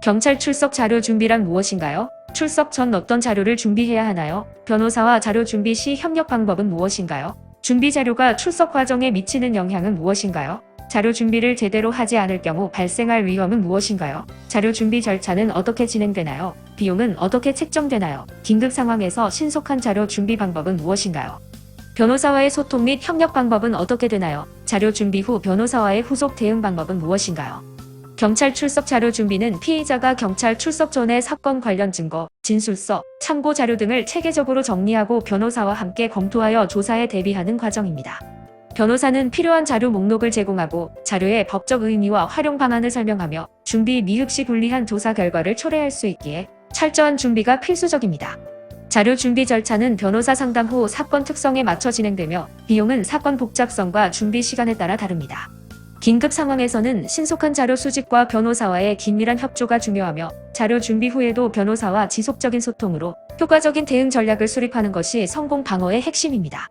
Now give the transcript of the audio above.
경찰 출석 자료 준비란 무엇인가요? 출석 전 어떤 자료를 준비해야 하나요? 변호사와 자료 준비 시 협력 방법은 무엇인가요? 준비 자료가 출석 과정에 미치는 영향은 무엇인가요? 자료 준비를 제대로 하지 않을 경우 발생할 위험은 무엇인가요? 자료 준비 절차는 어떻게 진행되나요? 비용은 어떻게 책정되나요? 긴급 상황에서 신속한 자료 준비 방법은 무엇인가요? 변호사와의 소통 및 협력 방법은 어떻게 되나요? 자료 준비 후 변호사와의 후속 대응 방법은 무엇인가요? 경찰 출석 자료 준비는 피의자가 경찰 출석 전에 사건 관련 증거, 진술서, 참고 자료 등을 체계적으로 정리하고 변호사와 함께 검토하여 조사에 대비하는 과정입니다. 변호사는 필요한 자료 목록을 제공하고 자료의 법적 의미와 활용 방안을 설명하며 준비 미흡 시 불리한 조사 결과를 초래할 수 있기에 철저한 준비가 필수적입니다. 자료 준비 절차는 변호사 상담 후 사건 특성에 맞춰 진행되며 비용은 사건 복잡성과 준비 시간에 따라 다릅니다. 긴급 상황에서는 신속한 자료 수집과 변호사와의 긴밀한 협조가 중요하며 자료 준비 후에도 변호사와 지속적인 소통으로 효과적인 대응 전략을 수립하는 것이 성공 방어의 핵심입니다.